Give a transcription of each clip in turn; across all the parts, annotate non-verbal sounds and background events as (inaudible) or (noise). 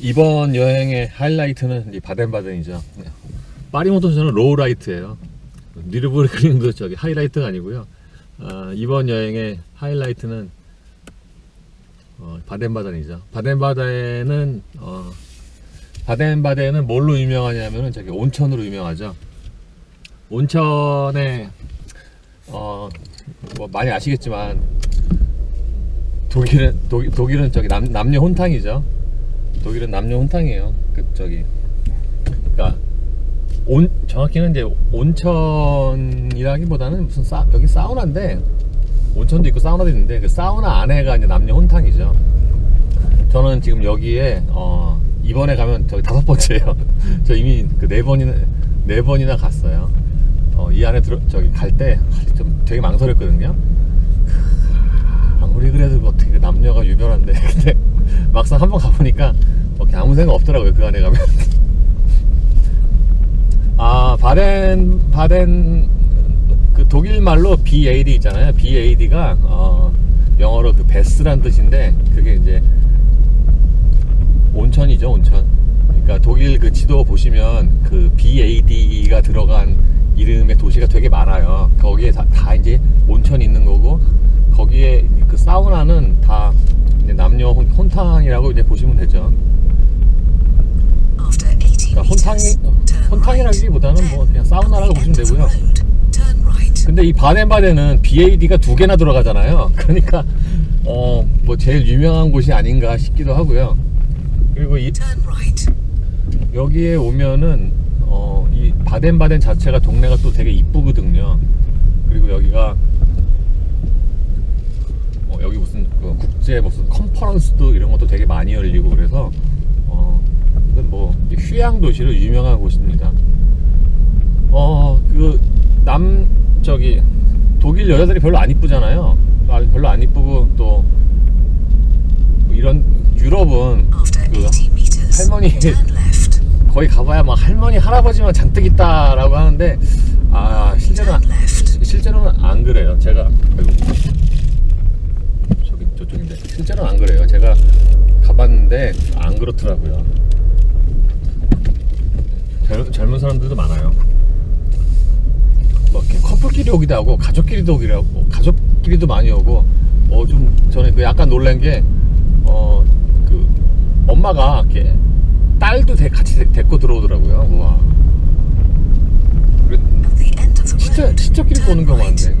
이번 여행의 하이라이트는 이 바덴바덴이죠. 파리모토저는 로우라이트예요. 니르부르크링도 저기 하이라이트가 아니고요. 아, 이번 여행의 하이라이트는 어, 바덴바덴이죠. 바덴바덴은 어, 바덴바덴은 뭘로 유명하냐면은 저기 온천으로 유명하죠. 온천에 어, 뭐 많이 아시겠지만 독일은 독, 독일은 저기 남, 남녀 혼탕이죠. 독일은 남녀 혼탕이에요. 그 저기 그러니까 온 정확히는 이제 온천이라기보다는 무슨 사, 여기 사우나인데 온천도 있고 사우나도 있는데 그 사우나 안에가 이제 남녀 혼탕이죠. 저는 지금 여기에 어 이번에 가면 저기 다섯 번째예요. (laughs) 저 이미 그 네 번이나 네 번이나 갔어요. 어, 이 안에 들어 저기 갈 때 좀 되게 망설였거든요. 아무리 그래도 뭐 어떻게 남녀가 유별한데 (laughs) 근데 막상 한번 가보니까 뭐 이렇게 아무 생각 없더라고요 그 안에 가면. (laughs) 아 바덴 바덴 그 독일 말로 BAD 있잖아요. BAD가 어, 영어로 그 베스란 뜻인데 그게 이제 온천이죠 온천. 그러니까 독일 그 지도 보시면 그 BAD가 들어간 이름의 도시가 되게 많아요 거기에 다, 다 이제 온천이 있는 거고 거기에 그 사우나는 다 남녀 혼, 혼탕이라고 이제 보시면 되죠 After 80 그러니까 혼탕이 혼탕이라기보다는 뭐 그냥 사우나라고 보시면 되고요. 근데 이 바덴바덴은 BAD가 두 개나 들어가잖아요. (laughs) 그러니까 어 뭐 제일 유명한 곳이 아닌가 싶기도 하고요. 그리고 이. 여기에 오면은 어 이 바덴바덴 자체가 동네가 또 되게 이쁘거든요. 그리고 여기가 어 여기 무슨 그 국제 무슨 컨퍼런스도 이런 것도 되게 많이 열리고 그래서 어 뭐 휴양 도시로 유명한 곳입니다. 어 그 남 저기 독일 여자들이 별로 안 이쁘잖아요. 아, 별로 안 이쁘고 또뭐 이런 유럽은 그80 meters, 할머니. 거기 가봐야 막 할머니 할아버지만 잔뜩 있다라고 하는데 아 실제로는. 실제로는 안 그래요. 제가 아이고 저기 저쪽인데 실제로는 안 그래요. 제가 가봤는데 안 그렇더라고요. 젊, 젊은 사람들도 많아요. 뭐 이렇게 커플끼리 오기도 하고 가족끼리도 오기도 하고 가족끼리도 많이 오고 어좀 저는 그 약간 놀란 게 어 그 엄마가 이렇게 딸도 데, 같이 데, 데리고 들어오더라고요. 와. 그래- At the end of the 진짜 친척끼리 turn 오는 경우. 많은데.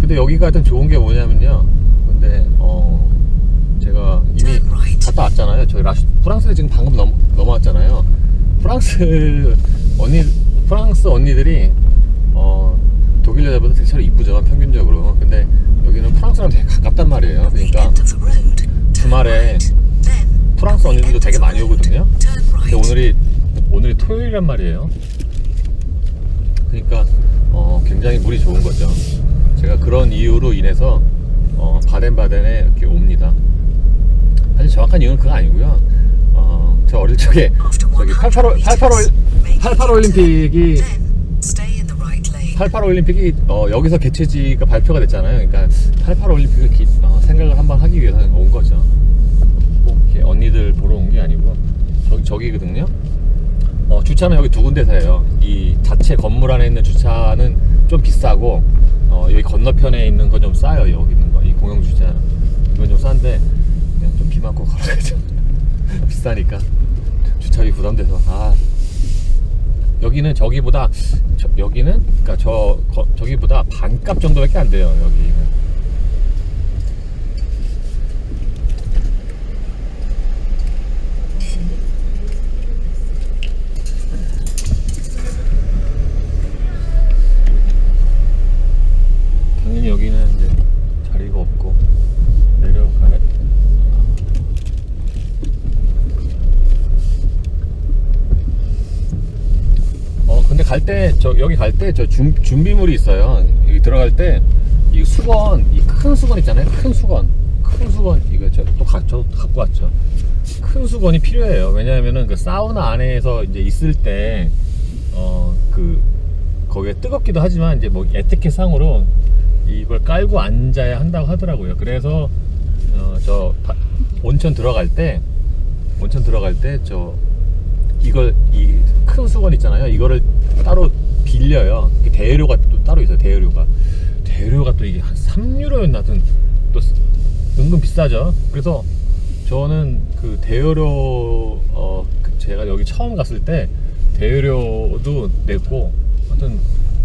근데 여기가 하여튼 좋은 게 뭐냐면요. 근데 어 제가 이미. 갔다 왔잖아요. 저희 라시 프랑스에 지금 방금 넘, 넘어왔잖아요. 프랑스 (laughs) 언니 프랑스 언니들이 어 독일 여자보다 대체로 이쁘죠 평균적으로. 근데 여기는 프랑스랑 되게 가깝단 말이에요. 그러니까 주말에 프랑스 언니들도 되게 많이 오거든요. 근데. 오늘이 오늘이 토요일이란 말이에요. 그러니까 어, 굉장히 물이 좋은 거죠. 제가 그런 이유로 인해서 어, 바덴바덴에 이렇게 옵니다. 사실 정확한 이유는 그거 아니고요. 어, 저 어릴 적에 저기 100 88, meters, 88, make a 88 올림픽이 Then, stay in the right lane. 88 올림픽이 어, 여기서 개최지가 발표가 됐잖아요. 그러니까 88 올림픽을 기- 어, 생각을 한번 하기 위해서 온 거죠. 언니들 보러 온 게 아니고 저기 저기거든요. 어, 주차는 여기 두 군데서 해요. 이 자체 건물 안에 있는 주차는 좀 비싸고 어, 여기 건너편에 있는 건 좀 싸요. 여기 있는 거. 이 공영 주차 이건 좀 싼데 그냥 좀 비 맞고 걸어가죠. 비싸니까 주차비 부담돼서 아 여기는 저기보다 저, 여기는 그러니까 저 거- 저기보다 반값 정도밖에 안 돼요. 여기는. 당연히 여기는 이제 자리가 없고 내려가야 어 근데 갈 때 저 여기 갈 때 저 준비물이 있어요. 여기 들어갈 때 이 수건 이 큰 수건 있잖아요. 큰 수건 큰 수건 이거 저또 저 갖고 왔죠. 큰 수건이 필요해요. 왜냐하면은 그 사우나 안에서 이제 있을 때 어 그 거기에 뜨겁기도 하지만 이제 뭐 에티켓 상으로 이걸 깔고 앉아야 한다고 하더라고요. 그래서 어 저 온천 들어갈 때 온천 들어갈 때저 이걸 이 큰 수건 있잖아요. 이거를 따로 빌려요. 대여료가 또 따로 있어요. 대여료가 대여료가 또 이게 한 3유로였나 하여튼 또 은근 비싸죠. 그래서 저는 그 대여료 어그 제가 여기 처음 갔을 때 대여료도 냈고 하여튼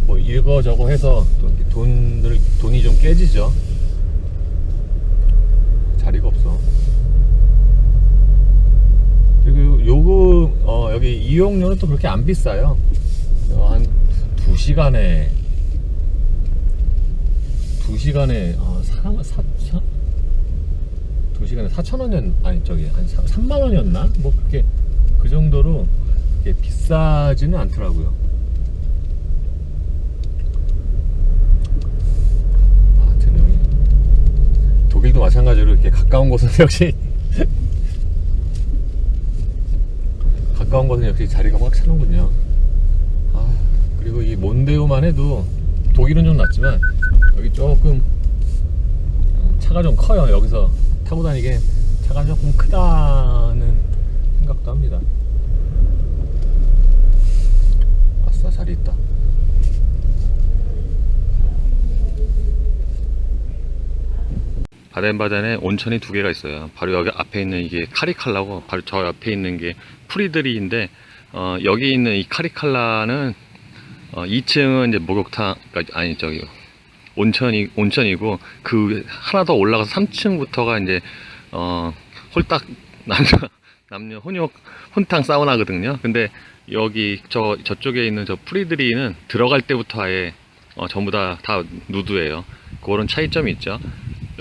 뭐 이거 저거 해서 돈을 돈이 좀 깨지죠. 자리가 없어. 요금 어 여기 이용료는 또 그렇게 안 비싸요. 어, 한 2시간에 2시간에 어, 4, 4, 2시간에 4,000원이었 아니 저기 한 3만 원이었나? 뭐 그렇게 그 정도로 이렇게 비싸지는 않더라고요. 아, 하여튼 독일도 마찬가지로 이렇게 가까운 곳은 (laughs) 역시 가까운 곳은 역시 자리가 꽉 차는군요. 아, 그리고 이 몬데오만 해도 독일은 좀 낫지만 여기 조금 어, 차가 좀 커요. 여기서 타고 다니게 차가 조금 크다는 생각도 합니다. 아싸, 자리 있다. 바덴바덴에 온천이 두 개가 있어요. 바로 여기 앞에 있는 이게 카리칼라고 바로 저 옆에 있는 게 프리드리인데 어, 여기 있는 이 카리칼라는 어, 2층은 이제 목욕탕 그러니까 아니 저기 온천이 온천이고 그 하나 더 올라가서 3층부터가 이제 어, 홀딱 남녀 남녀 혼욕 혼탕 사우나거든요. 근데 여기 저 저쪽에 있는 저 프리드리는 들어갈 때부터 아예 어, 전부 다 다 누드예요. 그런 차이점이 있죠.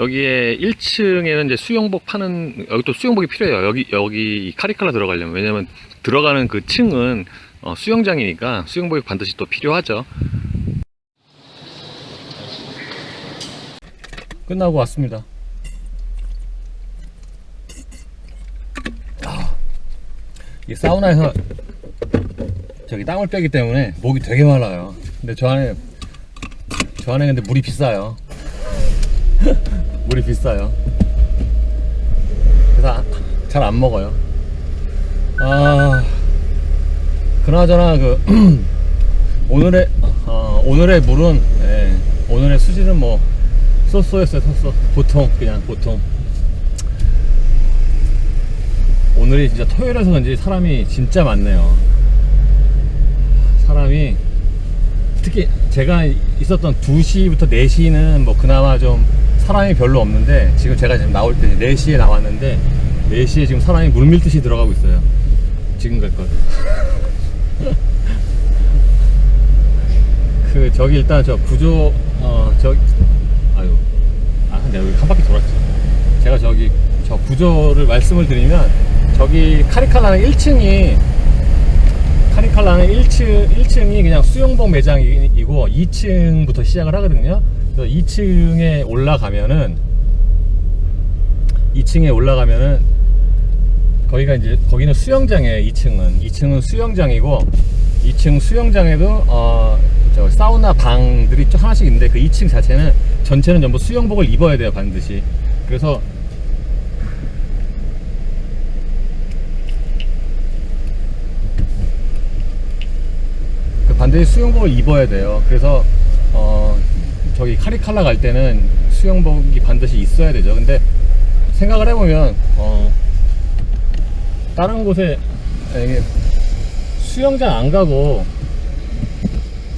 여기에 1층에는 이제 수영복 파는 여기 또 수영복이 필요해요. 여기 여기 이 카리칼라 들어가려면 왜냐면 들어가는 그 층은 어, 수영장이니까 수영복이 반드시 또 필요하죠. 끝나고 왔습니다. 아, 이 사우나에서 저기 땀을 빼기 때문에 목이 되게 말라요. 근데 저 안에 저 안에 근데 물이 비싸요. (laughs) 물이 비싸요. 그래서 잘 안 먹어요. 아, 그나저나 그 (clears throat) 오늘의 어, 오늘의 물은 예, 오늘의 수질은 뭐 쏘쏘였어요, 쏘쏘. 보통 그냥 보통. 오늘이 진짜 토요일에서 그런지 사람이 진짜 많네요. 사람이 특히 제가 있었던 2시부터 4시는 뭐 그나마 좀 사람이 별로 없는데 지금 제가 지금 나올 때 4시에 나왔는데 4시에 지금 사람이 물 밀듯이 들어가고 있어요. 지금 갈 걸. (laughs) 그 저기 일단 저 구조 어 저기 아유 아 내가 여기 한 바퀴 돌았지. 제가 저기 저 구조를 말씀을 드리면 저기 카리칼라는 1층이 카리칼라는 1층, 1층이 그냥 수영복 매장이고 2층부터 시작을 하거든요. 그래서 2층에 올라가면은 2층에 올라가면은 거기가 이제 거기는 수영장이에요. 2층은 2층은 수영장이고 2층 수영장에도 어 저 사우나 방들이 좀 하나씩 있는데 그 2층 자체는 전체는 전부 수영복을 입어야 돼요 반드시. 그래서 그 반드시 수영복을 입어야 돼요. 그래서 어 저기 카리칼라 갈 때는 수영복이 반드시 있어야 되죠. 근데 생각을 해보면 어 다른 곳에 이게 수영장 안 가고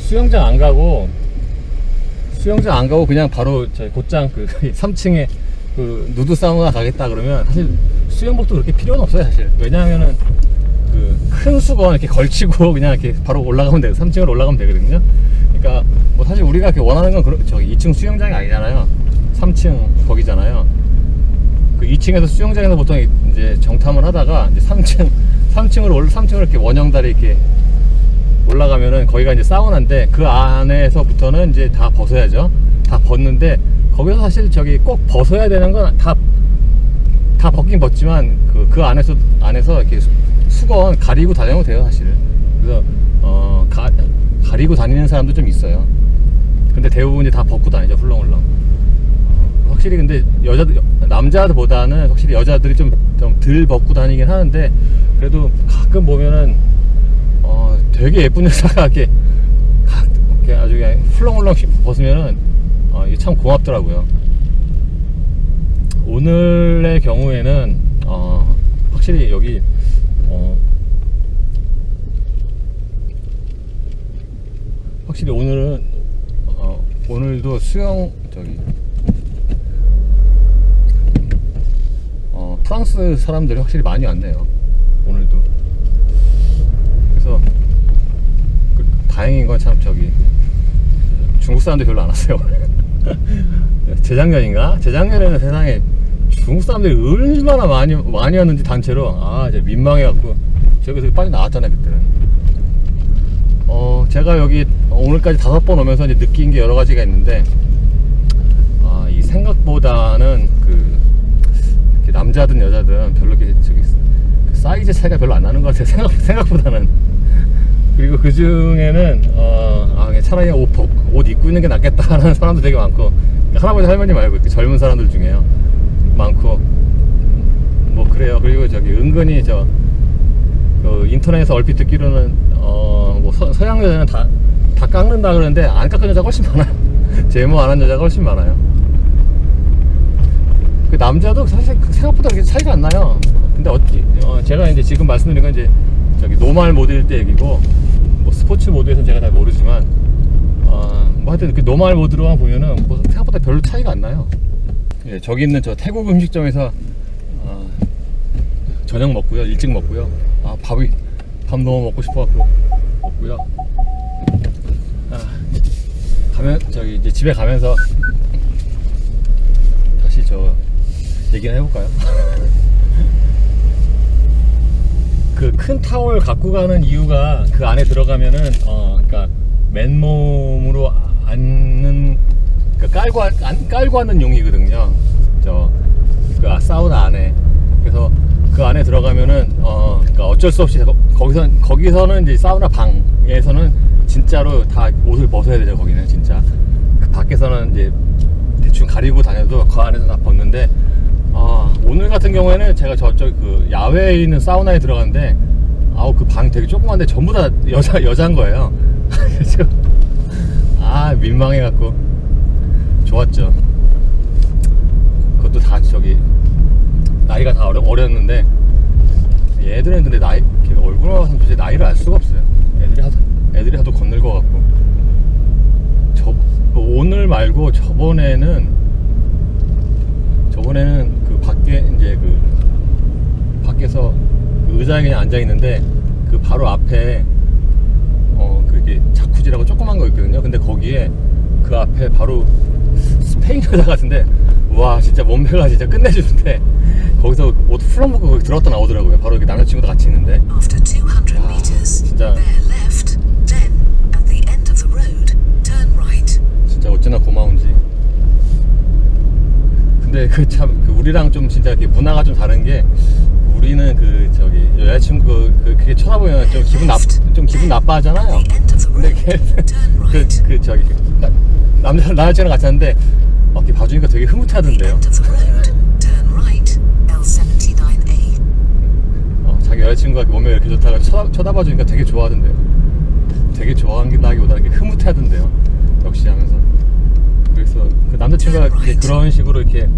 수영장 안 가고 수영장 안 가고 그냥 바로 저희 곧장 그 (laughs) 3층에 그 누드 사우나 가겠다 그러면 사실 수영복도 그렇게 필요는 없어요 사실 왜냐하면은 그 큰 수건 이렇게 걸치고 그냥 이렇게 바로 올라가면 돼요 3층으로 올라가면 되거든요 그러니까 뭐 사실 우리가 이렇게 원하는 건 그런- 저기 2층 수영장이 아니잖아요 3층 거기잖아요 그 2층에서 수영장에서 보통 이제 정탐을 하다가 이제 3층 3층으로 (laughs) 올 3층으로 이렇게 원형다리 이렇게 올라가면은 거기가 이제 사우나인데 그 안에서부터는 이제 다 벗어야죠. 다 벗는데 거기서 사실 저기 꼭 벗어야 되는 건 다 다 벗긴 벗지만 그, 그 안에서 안에서 이렇게 수- 수건 가리고 다녀도 돼요 사실은. 그래서 어 가, 가리고 다니는 사람도 좀 있어요. 근데 대부분 이제 다 벗고 다니죠 훌렁훌렁. 어, 확실히 근데 여자들 남자들보다는 확실히 여자들이 좀 좀 덜 벗고 다니긴 하는데 그래도 가끔 보면은 어 되게 예쁜 여자가 이렇게, 가- 이렇게 아주 그냥 훌렁훌렁 벗으면은 어, 이게 참 고맙더라고요. 오늘의 경우에는 어, 확실히 여기 어, 확실히 오늘은 어, 오늘도 수영 저기 어, 프랑스 사람들이 확실히 많이 왔네요. 오늘도. 그래서 그, 다행인 건 참 저기 중국 사람들 별로 안 왔어요. (laughs) 재작년인가? 재작년에는 세상에 중국 사람들이 얼마나 많이 많이 왔는지 단체로 아 이제 민망해갖고 저기서 빨리 나왔잖아요 그때는. 어 제가 여기 오늘까지 다섯 번 오면서 이제 느낀 게 여러 가지가 있는데 아 이 생각보다는 그 남자든 여자든 별로 저기 그 사이즈 차이가 별로 안 나는 것 같아요. (laughs) 생각 생각보다는. 그리고 그 중에는 어, 아, 차라리 옷, 벗- 옷 입고 있는 게 낫겠다라는 (laughs) 사람도 되게 많고 할아버지 할머니 말고 이렇게 젊은 사람들 중에요. 많고. 뭐 그래요. 그리고 저기 은근히 저 그 인터넷에서 얼핏 듣기로는 어뭐 서양 여자는 다 다 깎는다 그러는데 안 깎는 여자가 훨씬 많아요 제모 안 한 여자가 훨씬 많아요 그 남자도 사실 그 생각보다 그렇게 차이가 안 나요. 근데 어찌, 어, 제가 이제 지금 말씀드린 건 이제 저기 노말 모드일 때 얘기고 뭐 스포츠 모드에서는 제가 잘 모르지만 어, 뭐 하여튼 그 노말 모드로만 보면은 뭐 생각보다 별로 차이가 안 나요. 예, 저기 있는 저 태국 음식점에서 어, 저녁 먹고요, 일찍 먹고요. 아 밥이 밥 너무 먹고 싶어갖고 먹고요. 아, 가면 저기 이제 집에 가면서 다시 저 얘기를 해볼까요? (laughs) 그 큰 타월 갖고 가는 이유가 그 안에 들어가면은 어 그러니까 맨몸으로 앉는 그러니까 깔고 앉- 안, 깔고 앉는 용이거든요. 저그 사우나 안에 그래서 그 안에 들어가면은 어 그러니까 어쩔 수 없이 거- 거기서 거기서는 이제 사우나 방에서는 진짜로 다 옷을 벗어야 되죠. 거기는 진짜 그 밖에서는 이제 대충 가리고 다녀도 그 안에서 다 벗는데 아, 오늘 같은 경우에는 제가 저쪽 그 야외에 있는 사우나에 들어갔는데 아우 그 방 되게 조그만데 전부 다 여자 여자인 거예요. (laughs) 그래서 아 민망해 갖고 좋았죠. 그것도 다 저기 나이가 다 어려, 어렸는데 얘들은 근데 나이 얼굴만 봐서 도대체 나이를 알 수가 없어요. 애들이 하도 애들이 하도 건늙어갖고 저 오늘 말고 저번에는 저번에는 그 밖에 이제 그 밖에서 그 의자에 그냥 앉아 있는데 그 바로 앞에 어 그게 자쿠지라고 조그만 거 있거든요. 근데 거기에 그 앞에 바로 스페인 여자 같은데 와 진짜 몸매가 진짜 끝내주는데 거기서 옷 풀어먹고 거기 들어갔다 나오더라고요. 바로 이렇게 남자친구도 같이 있는데 After 200 야, meters, 진짜. 어찌나 고마운지. 근데 그참 우리랑 좀 진짜 이렇게 문화가 좀 다른 게 우리는 그 저기 여자친구 그, 그 그게 쳐다보면 좀 기분 나좀 기분 나빠하잖아요. 근데 걔, turn (laughs) 그. 그 저기 나- 남자 남자친구랑 같이 하는데 어, 봐주니까 되게. L79A. 어, 자기 여자친구가 몸에 이렇게 좋다가 쳐다, 쳐다봐 주니까 되게 좋아하던데요. 되게 좋아한다기보다 이렇게 흐뭇해하던데요. 역시 하면서. 그래서 그 남자친구가 이렇게 그런 식으로 이렇게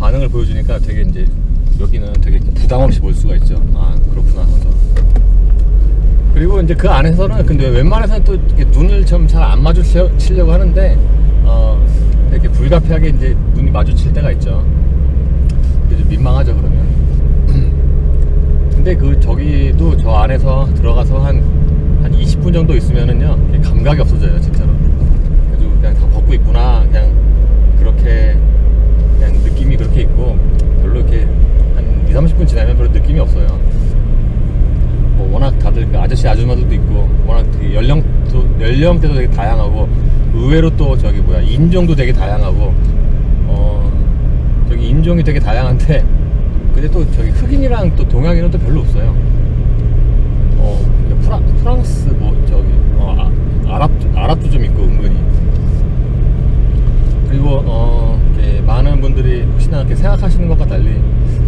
반응을 보여주니까 되게 이제 여기는 되게 부담 없이 볼 수가 있죠. 아 그렇구나 하면서. 그리고 이제 그 안에서는 근데 웬만해서는 또 이렇게 눈을 좀 잘 안 마주치려고 하는데 어 이렇게 불가피하게 이제 눈이 마주칠 때가 있죠. 좀 민망하죠 그러면. (clears throat) 근데 그 저기도 저 안에서 들어가서 한, 한 20분 정도 있으면은요 감각이 없어져요 진짜로 그냥 다 벗고 있구나. 그냥 그렇게 그냥 느낌이 그렇게 있고 별로 이렇게 한 2, 30분 지나면 별로 느낌이 없어요. 뭐 워낙 다들 그 아저씨 아줌마들도 있고 워낙 되게 연령도 연령대도 되게 다양하고 의외로 또 저기 뭐야 인종도 되게 다양하고 어 저기 인종이 되게 다양한데 근데 또 저기 흑인이랑 또 동양인은 또 별로 없어요. 어 프라, 프랑스 뭐 저기 어, 아, 아랍 아랍도 좀 있고 은근히 그리고 어 이렇게 예, 많은 분들이 혹시나 이렇게 생각하시는 것과 달리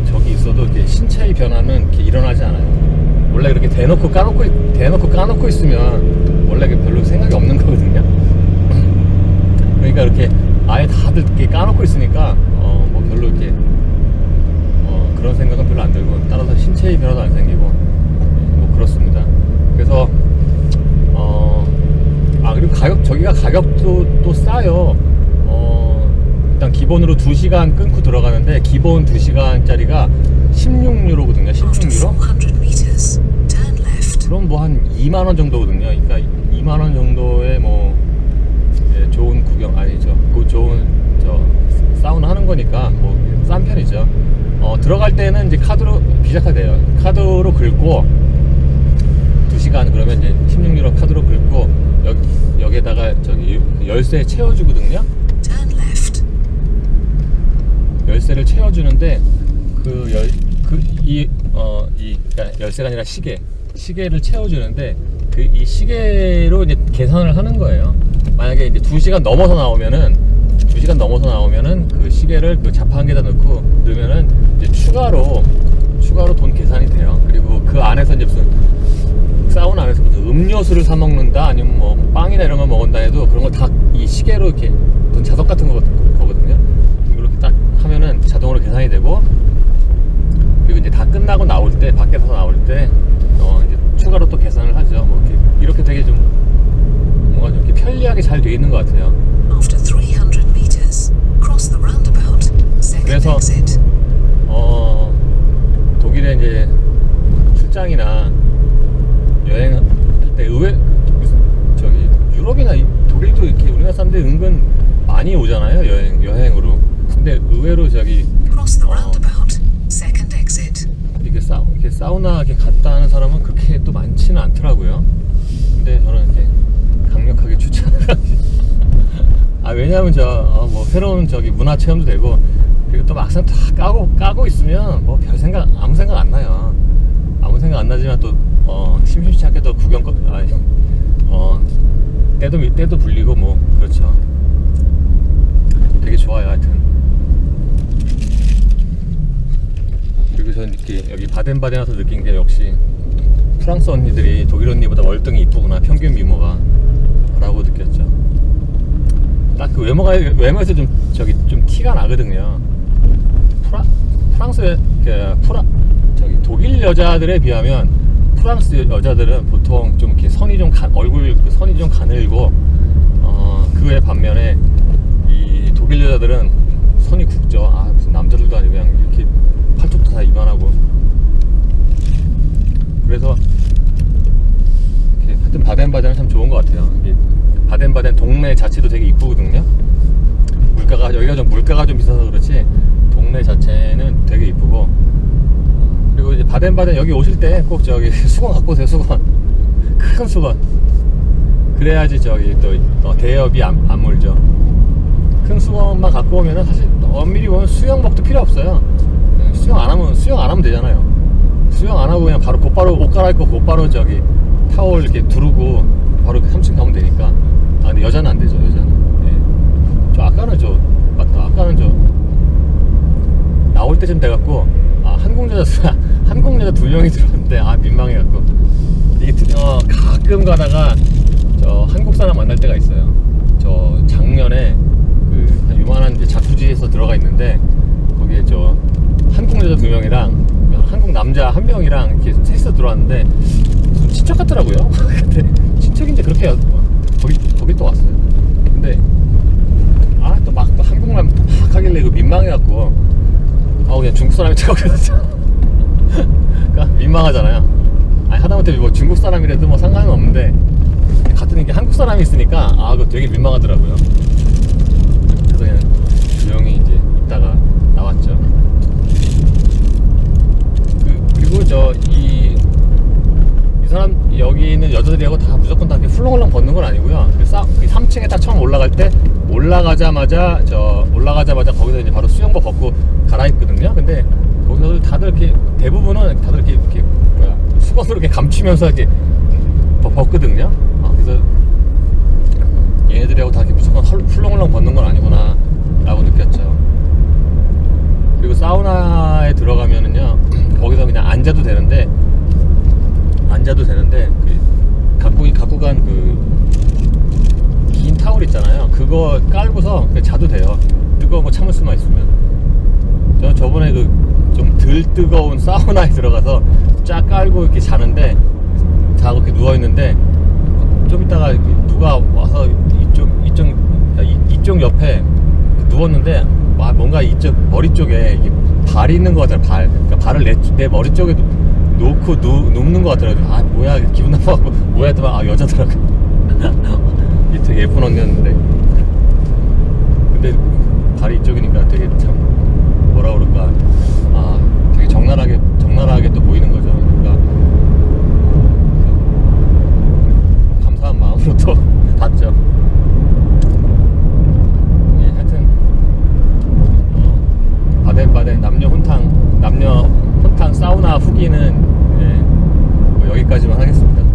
적이 있어도 이렇게 신체의 변화는 이렇게 일어나지 않아요. 원래 그렇게 대놓고 까놓고 있- 대놓고 까놓고 있으면 원래 그 별로 생각이 없는 거거든요. (clears throat) 그러니까 이렇게 아예 다들 이렇게 까놓고 있으니까 어, 뭐 별로 이렇게 어, 그런 생각은 별로 안 들고 따라서 신체의 변화도 안 생기고 예, 뭐 그렇습니다. 그래서 어, 아 그리고 가격 저기가 가격도 또 싸요. 어, 일단 기본으로 2시간 끊고 들어가는데 기본 2시간짜리가 16유로거든요. After 16유로. 400 meters, turn left. 그럼 뭐 한 2만 원 정도거든요. 그러니까 2만 원 정도의 뭐 예, 좋은 구경 아니죠. 그 좋은 저 사우나 하는 거니까 뭐 싼 편이죠. 어, 들어갈 때는 이제 카드로 비자카 돼요. 카드로 긁고 2시간 그러면 이제 16유로 카드로 긁고 여기 여기에다가 저기 열쇠 채워 주거든요. 열쇠를 채워주는데 그 열 그 이 어 이 그러니까 열쇠가 아니라 시계 시계를 채워주는데 그 이 시계로 이제 계산을 하는 거예요. 만약에 이제 2 시간 넘어서 나오면은 2 시간 넘어서 나오면은 그 시계를 그 자판기에다 넣고 넣으면은 이제 추가로 추가로 돈 계산이 돼요. 그리고 그 안에서 이제 무슨 사우나 안에서 무슨 음료수를 사 먹는다 아니면 뭐 빵이나 이런 거 먹은다 해도 그런 거 다 이 시계로 이렇게 돈 자석 같은 거, 거거든요. 하면은 자동으로 계산이 되고 그리고 이제 다 끝나고 나올 때 밖에서 나올 때 어, 이제 추가로 또 계산을 하죠. 뭐 이렇게, 이렇게 되게 좀 뭔가 좀 이렇게 편리하게 잘돼 있는 것 같아요. After 300 meters, cross the roundabout. Second 그래서-. 어, 독일에 이제 출장이나 여행할 때 의외 저기 유럽이나 이- 독일도 이렇게 우리나라 사람들이 은근 많이 오잖아요 여행 여행으로. 근데 의외로 저기 어. 이렇게 사 이렇게 사우나 이렇게 갔다 하는 사람은 그렇게 또 많지는 않더라고요. 근데 저는 이렇게 강력하게 추천을 아 왜냐하면 저뭐 새로운 저기 문화 체험도 되고 그리고 또 막상 다 까고 까고 있으면 뭐 별 생각 아무 생각 안 나요. 아무 생각 안 나지만 또 어, 심심치 않게 또 구경 거 아니 어 때도 미- 때도 불리고 뭐 그렇죠. 되게 좋아요 하여튼. 저는 이렇게 여기 바덴바덴 와서 느낀 게 역시 프랑스 언니들이 독일 언니보다 월등히 이쁘구나 평균 미모가 라고 느꼈죠 딱 그 외모가 외모에서 좀 저기 좀 티가 나거든요 프라, 프랑스 그 프라 저기 독일 여자들에 비하면 프랑스 여자들은 보통 좀 이렇게 선이 좀 가, 얼굴 그 선이 좀 가늘고 어, 그에 반면에 이 독일 여자들은 선이 굵죠. 아 무슨 남자들도 아니고 그냥 이렇게 다 이만하고. 그래서 하여튼 바덴바덴은 참 좋은 것 같아요. 바덴바덴 동네 자체도 되게 이쁘거든요. 물가가 여기가 좀 물가가 좀 비싸서 그렇지 동네 자체는 되게 이쁘고 그리고 이제 바덴바덴 여기 오실 때 꼭 저기 (laughs) 수건 갖고 오세요 수건 큰 수건 그래야지 저기 또 어, 대엽이 안, 안 물죠 큰 수건만 갖고 오면은 사실 엄밀히 보면 수영복도 필요 없어요 네, 수영 안 하면 수영 안 하면 되잖아요. 수영 안 하고 그냥 바로 곧바로 옷 갈아입고 곧바로 저기 타월 이렇게 두르고 바로 3층 가면 되니까. 아 근데 여자는 안 되죠 여자는. 예. 저 아까는 저 맞다. 아까는 저 나올 때쯤 돼갖고 아 한국 여자 (laughs) 한국 여자 두 명이 들어왔는데 아 민망해갖고. 이게 드- 어, 가끔 가다가 저 한국 사람 만날 때가 있어요. 저 작년에 그 한 유만한 이제 자쿠지에서 들어가 있는데 거기에 저 한국 여자 두 명이랑 한국 남자 한 명이랑 이렇게 셋이서 들어왔는데 무슨 친척 같더라고요. (laughs) 근데 친척인지 그렇게 여- 거기 거기 또 왔어요. 근데 아 또 막 또 한국말 막 하길래 그 민망해갖고 아 그냥 중국 사람이 척해서 (laughs) 그러니까 민망하잖아요. 아니 하다못해 뭐 중국 사람이라도 뭐 상관은 없는데 같은 이게 한국 사람이 있으니까 아 그거 되게 민망하더라고요. 그래서 그냥 조용히 이제 있다가 나왔죠. 그, 그리고 저이 이 사람 여기 있는 여자들이하고 다 무조건 다 이렇게 훌렁훌렁 벗는 건 아니고요. 그 싸, 그 3층에 딱 처음 올라갈 때 올라가자마자 저 올라가자마자 거기서 이제 바로 수영복 벗고 갈아입거든요. 근데 거기서 다들 이렇게 대부분은 다들 이렇게, 이렇게 뭐야 수건으로 이렇게 감추면서 이렇게 벗- 벗거든요. 어, 그래서 얘네들하고 다 이렇게 무조건 헐- 훌렁훌렁 벗는 건 아니구나라고 느꼈죠. 그리고 사우나에 들어가면은요 거기서 그냥 앉아도 되는데 앉아도 되는데 그 갖고 갖고 간 그 긴 타올 있잖아요. 그거 깔고서 자도 돼요. 뜨거운 거 참을 수만 있으면. 저는 저번에 그 좀 덜 뜨거운 사우나에 들어가서 쫙 깔고 이렇게 자는데 자고 이렇게 누워 있는데 좀 이렇게 누가 와서 이쪽 이쪽 이, 이쪽 옆에 누웠는데 와, 뭔가 이쪽 머리 쪽에 발이 있는 것 같아요. 발. 그러니까 발을 내, 내 머리 쪽에 놓고 누, 눕는 것 같더라고요. 아, 뭐야. 기분 나빠갖고. (laughs) 뭐야 했더만, 아, 여자더라고요. (laughs) 이 되게 예쁜 언니였는데. 근데 발이 이쪽이니까 되게 참, 뭐라 그럴까. 아, 되게 적나라하게, 적나라하게 또 보이는 거죠. 그러니까. 감사한 마음으로 또 (laughs) 봤죠. 바덴바덴 남녀 혼탕 남녀 혼탕 사우나 후기는 예, 뭐 여기까지만 하겠습니다.